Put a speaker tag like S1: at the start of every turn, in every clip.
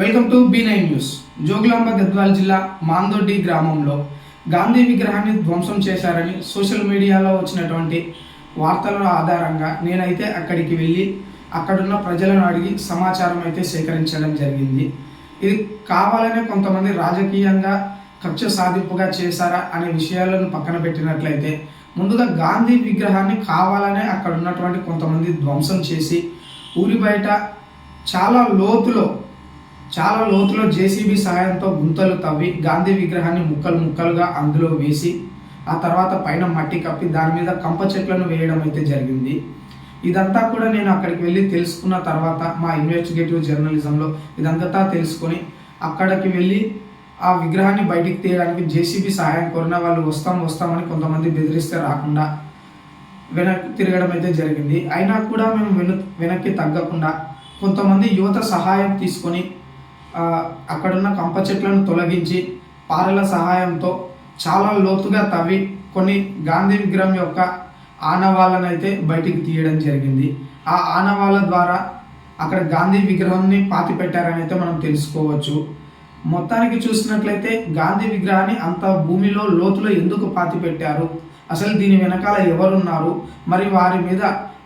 S1: Welcome to B nine news. Jogulamba Gadwal జిల్లా మాందొడ్డి గ్రామంలో గాంధీ విగ్రహాన్ని ధ్వంసం చేశారని సోషల్ మీడియాలో వచ్చినటువంటి వార్తల ఆధారంగా నేనైతే అక్కడికి వెళ్ళి అక్కడున్న ప్రజలను అడిగి సమాచారం అయితే సేకరించడం జరిగింది. ఇది కావాలనే కొంతమంది రాజకీయంగా కక్ష సాధింపుగా చేశారా అనే విషయాలను పక్కన పెట్టినట్లయితే ముందుగా గాంధీ విగ్రహాన్ని కావాలనే అక్కడ ఉన్నటువంటి కొంతమంది ధ్వంసం చేసి ఊరి బయట చాలా లోతులో చాలా లోతులో జేసీబీ సహాయంతో గుంతలు తవ్వి గాంధీ విగ్రహాన్ని ముక్కలు ముక్కలుగా అందులో వేసి ఆ తర్వాత పైన మట్టి కప్పి దాని మీద కంప చెట్లను వేయడం అయితే జరిగింది. ఇదంతా కూడా నేను అక్కడికి వెళ్ళి తెలుసుకున్న తర్వాత మా ఇన్వెస్టిగేటివ్ జర్నలిజంలో ఇదంతా తెలుసుకొని అక్కడికి వెళ్ళి ఆ విగ్రహాన్ని బయటికి తీయడానికి జేసీబీ సహాయం కోరిన వాళ్ళు వస్తాం వస్తామని కొంతమంది బెదిరిస్తే రాకుండా వెనక్కి తిరగడం అయితే జరిగింది. అయినా కూడా మేము వెను వెనక్కి తగ్గకుండా కొంతమంది యువత సహాయం తీసుకొని అక్కడున్న కంప చెట్లను తొలగించి పారల సహాయంతో చాలా లోతుగా తవ్వి కొన్ని గాంధీ విగ్రహం యొక్క ఆనవాళ్ళను అయితే బయటికి తీయడం జరిగింది. ఆ ఆనవాళ్ళ ద్వారా అక్కడ గాంధీ విగ్రహాన్ని పాతి పెట్టారని అయితే మనం తెలుసుకోవచ్చు. మొత్తానికి చూసినట్లయితే గాంధీ విగ్రహాన్ని అంత భూమిలో లోతులో ఎందుకు పాతి పెట్టారు అసలు దీని వెనకాల ఎవరున్నారు? మరి వారి మీద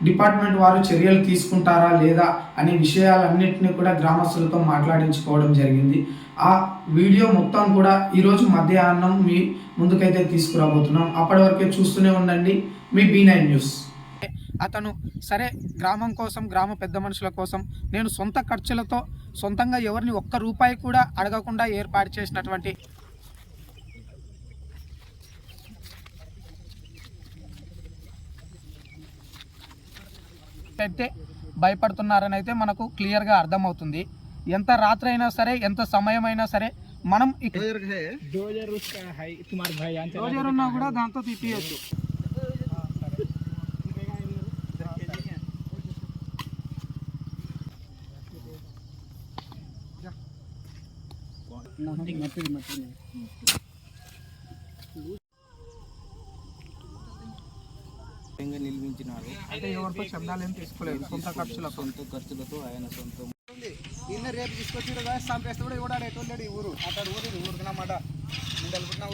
S1: డిపార్ట్మెంట్ వారు చర్యలు తీసుకుంటారా లేదా అనే విషయాలన్నింటినీ కూడా గ్రామస్తులతో మాట్లాడించుకోవడం జరిగింది. ఆ వీడియో మొత్తం కూడా ఈరోజు మధ్యాహ్నం మీ ముందుకైతే తీసుకురాబోతున్నాం. అప్పటి వరకే చూస్తూనే ఉండండి. మీ బీ నైన్ న్యూస్. అతను సరే గ్రామం కోసం గ్రామ పెద్ద మనుషుల కోసం నేను సొంత ఖర్చులతో సొంతంగా ఎవరిని ఒక్క రూపాయి కూడా అడగకుండా ఏర్పాటు చేసినటువంటి అయితే భయపడుతున్నారని అయితే మనకు క్లియర్గా అర్థమవుతుంది. ఎంత రాత్రైనా సరే ఎంత సమయం అయినా సరే మనం కూడా దాంతో
S2: తీపియచ్చు నిర్మించినారు
S1: అంటే ఎవరితో శబ్దాలు ఏం తీసుకోలేదు. సొంత ఖర్చులతో.
S2: సొంత ఖర్చులతో ఆయన సొంత.
S3: నిన్న రేపు తీసుకొచ్చి చంపేస్తే కూడా ఎవడాడు ఎటువంటి ఊరు. అతడు ఊరు ఊరుకున్నమాట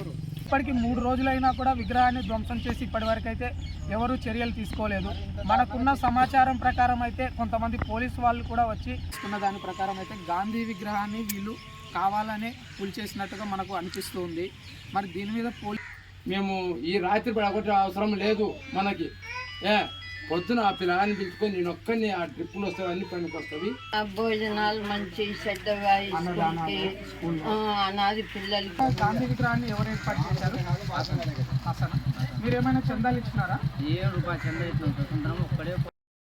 S3: ఊరు.
S1: ఇప్పటికి మూడు రోజులైనా కూడా విగ్రహాన్ని ధ్వంసం చేసి ఇప్పటి వరకు అయితే ఎవరు చర్యలు తీసుకోలేదు. మనకున్న సమాచారం ప్రకారం అయితే కొంతమంది పోలీసు వాళ్ళు కూడా వచ్చి ఉన్న దాని ప్రకారం అయితే గాంధీ విగ్రహాన్ని వీళ్ళు కావాలనే కూల్చేసినట్టుగా మనకు అనిపిస్తుంది మరి దీని మీద పోలీ
S4: మేము ఈ రాత్రి పడగొట్టే అవసరం లేదు మనకి ఏ పొద్దున ఆ పిల్లగాన్ని పిలుచుకొని నేను ఒక్కడిని ఆ ట్రిప్పులు వస్తాయి అన్ని పనికి వస్తాయి
S5: ఆ భోజనాలు మంచి ఆ, అనాది పిల్లలకి
S1: గాంధీ విగ్రహాన్ని ఎవరు ఏర్పాటు చేశారు అసలు మీరు ఏమైనా చందాలు ఇచ్చినారా
S2: ఏ రూపాయి చంద ఇట్లా ఒక్కడే